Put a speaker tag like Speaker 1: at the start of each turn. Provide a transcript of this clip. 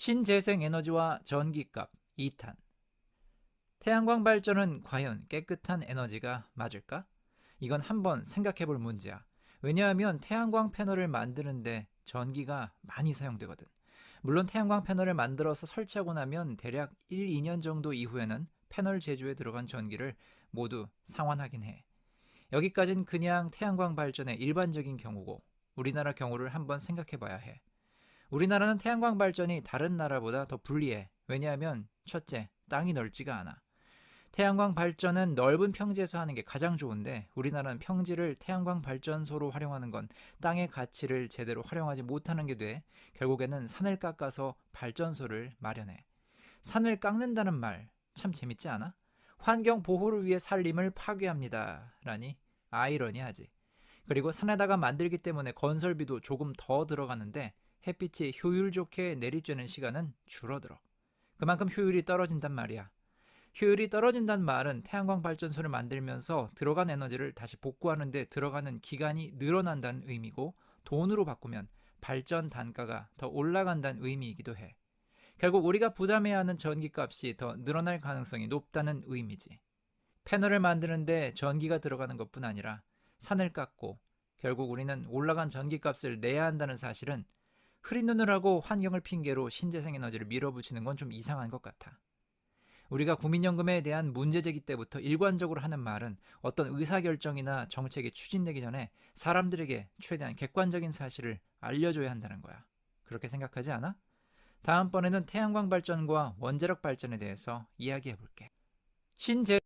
Speaker 1: 신재생 에너지와 전기값 2탄. 태양광 발전은 과연 깨끗한 에너지가 맞을까? 이건 한번 생각해 볼 문제야. 왜냐하면 태양광 패널을 만드는데 전기가 많이 사용되거든. 물론 태양광 패널을 만들어서 설치하고 나면 대략 1, 2년 정도 이후에는 패널 제조에 들어간 전기를 모두 상환하긴 해. 여기까진 그냥 태양광 발전의 일반적인 경우고 우리나라 경우를 한번 생각해 봐야 해. 우리나라는 태양광 발전이 다른 나라보다 더 불리해. 왜냐하면 첫째, 땅이 넓지가 않아. 태양광 발전은 넓은 평지에서 하는 게 가장 좋은데 우리나라는 평지를 태양광 발전소로 활용하는 건 땅의 가치를 제대로 활용하지 못하는 게 돼 결국에는 산을 깎아서 발전소를 마련해. 산을 깎는다는 말 참 재밌지 않아? 환경 보호를 위해 산림을 파괴합니다. 라니 아이러니하지. 그리고 산에다가 만들기 때문에 건설비도 조금 더 들어가는데 햇빛이 효율 좋게 내리쬐는 시간은 줄어들어. 그만큼 효율이 떨어진단 말이야. 효율이 떨어진다는 말은 태양광 발전소를 만들면서 들어간 에너지를 다시 복구하는데 들어가는 기간이 늘어난다는 의미고 돈으로 바꾸면 발전 단가가 더 올라간다는 의미이기도 해. 결국 우리가 부담해야 하는 전기 값이 더 늘어날 가능성이 높다는 의미지. 패널을 만드는데 전기가 들어가는 것뿐 아니라 산을 깎고 결국 우리는 올라간 전기 값을 내야 한다는 사실은 흐린 눈을 하고 환경을 핑계로 신재생 에너지를 밀어붙이는 건 좀 이상한 것 같아. 우리가 국민연금에 대한 문제 제기 때부터 일관적으로 하는 말은 어떤 의사결정이나 정책이 추진되기 전에 사람들에게 최대한 객관적인 사실을 알려줘야 한다는 거야. 그렇게 생각하지 않아? 다음번에는 태양광 발전과 원자력 발전에 대해서 이야기해 볼게. 신재